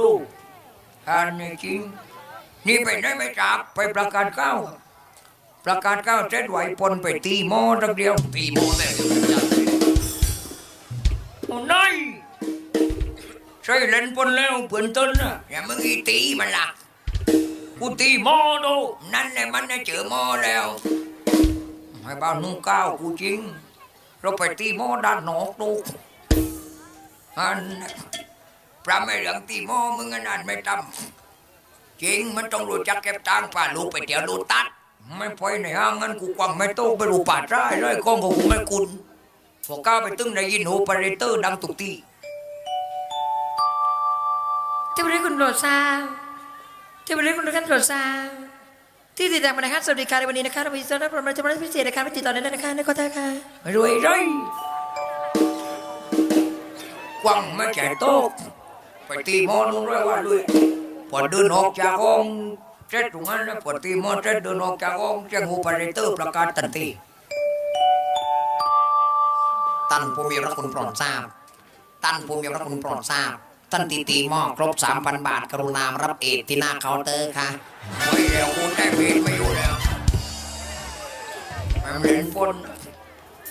ดูอันนี้จริง นี่ไปได้ไม่จับไปประกาศเก้า ประกาศเก้าเสร็จไหวปนไปตีหมอตักเดียว ตีโมแม่งอยู่จัดเลยโอ้นายใช่เล่นปนแล้วเปื่อนต้นน่ะอย่ามึงอีตีมันละกูตีหมอดูนั่นแหละมันน่ะเจอหมอแล้วให้บ้านนุ่งก้าวกูจริง เราไปตีหมอด้านนอกดูอัน พระไม่เหลืองตีหมอมึงอันนั้นไม่ทำจริงมันต้องรู้จักเก็บตังค์ป่าลูกไปเที่ยวดูตัด ไม่ไปในห้างงั้นกูกวังไม่โตไปรูป่าได้เลยกล้องของกูไม่กุนพอก้าวไปตึ้งได้ยินโอเปอเรเตอร์ดังตุกตีที่บริคุณโปรดทราบที่บริคุณทุกท่านโปรดทราบที่ติดตามมานะคะสวัสดีค่ะในวันนี้นะคะเรามีต้อนรับเราจะมาพิเศษนะคะไปติดต่อได้เลยนะคะในข้อท้าค่ะรวยไรกวังไม่ใช่โต๊ะ ไปตีมอนุ่งร้อยว่าเลยพอเดินออกจากห้องเจ็ดตรงนั้นนะพอตีมอเจ็ดเดินออกจากห้องแจ้งโอเปเรเตอร์ประกาศทันทีตันผู้มีพระคุณโปรดทราบตันผู้มีพระคุณโปรดทราบท่านตีตีหม้อครบสามพันบาทกรุณามรับเอทที่หน้าเคาน์เตอร์ค่ะไม่แล้วกูได้เพจไม่อยู่แล้วมันเล่นปน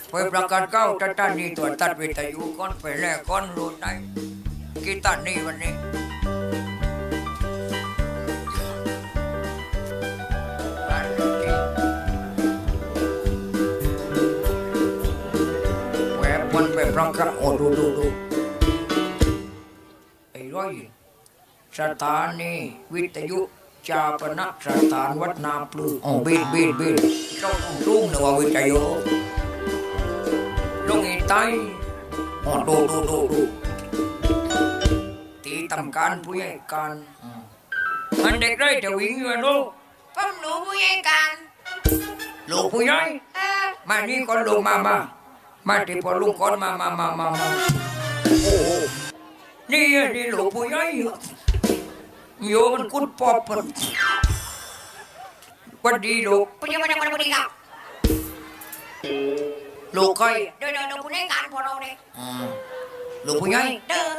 ไปประกาศเก้าตัดตันนี่ตัวตัดวิทยุก้อนไปแลกก้อนรู้ได้ กีตันนี่วันนี้อันนี้จริงแหวกมันไปประกาศโอ้ดูดูดูไอ้ร้อยสถานีวิทยุจาปนสถานวัดนาปลืออ๋อบีดบีดบีดเจ้าต้องรุ่งเนว่าวิ ทยุลงอีไตอ๋อดูดูดูดูตีทำการผู้ใหญ่การอืมมันเด็กได้จะวิ่งอยู่นะลูกผมหนูผู้ใหญ่การลูกผู้ใหญ่มานี่ก่อนลงมามามาที่พอลุงก่อนมามามามามาโอ้โหนี่อะนี่ลูกผู้ใหญ่อยู่โยมันกุดปอบมันวันดีลูกผู้ใหญ่มาจากวันบุรีครับลูกใครเดินเดินเดินผู้ใหญ่การพอเราเนี่ยอืมลูกผู้ใหญ่เดินลูกแม่ติ๊กเดินเดินโรงเรียนหน่อ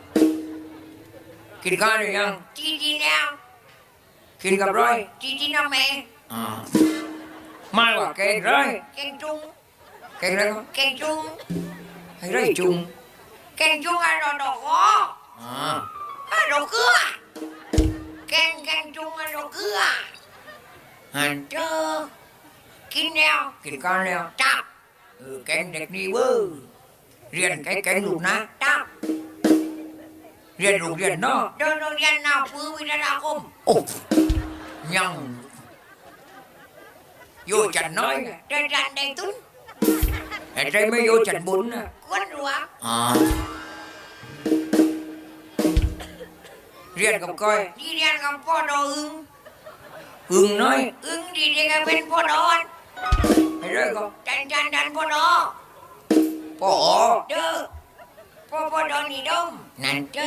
น้องอืมมาเราใจๆจีจีเดินเดินมาเอาเราเครื่องนี่เดินมาเพื่อรถเครื่องอะเดี๋ยวกูรุ่นมาได้อ๋ เนี่ยปักเดินมากับรถเครื่องกินข้าวหรือยังจีจีแล้วกินกับไรจีจีน้องแม่อ่าไม่ว่าแกงไรเก่งจุงแกงไรก็เก่งจุงให้ไรจุงเก่งจุงอะดอกดอกอ๋ออ่าอะดอกเกลือเก่งเก่งจุงอะดอกเกลือหันเจอกินแล้วกินข้าวแล้วจับเออแกงเด็กนี่เว้ยเรียนแกงแกงลูกนะจับเรียนลูกเรียนเนาะเดินโรงเรียนนาพื้นวิทยาคมโอ้ยังอยู่จันน้อยเดินรันได้ตุ้นแต่ใจไม่อยู่จันบุญนะควนหัวอ่าเรียนกับก้อยดีเรียนกับพ่อดออึงอึ่งน้อยอึงดีเรียนกับเป็นพ่อดอนให้เรื่อยก็จันจันดันพ่อดอพ่อเด้อ พ่อพ่อดอนี่ดมนั่นเจ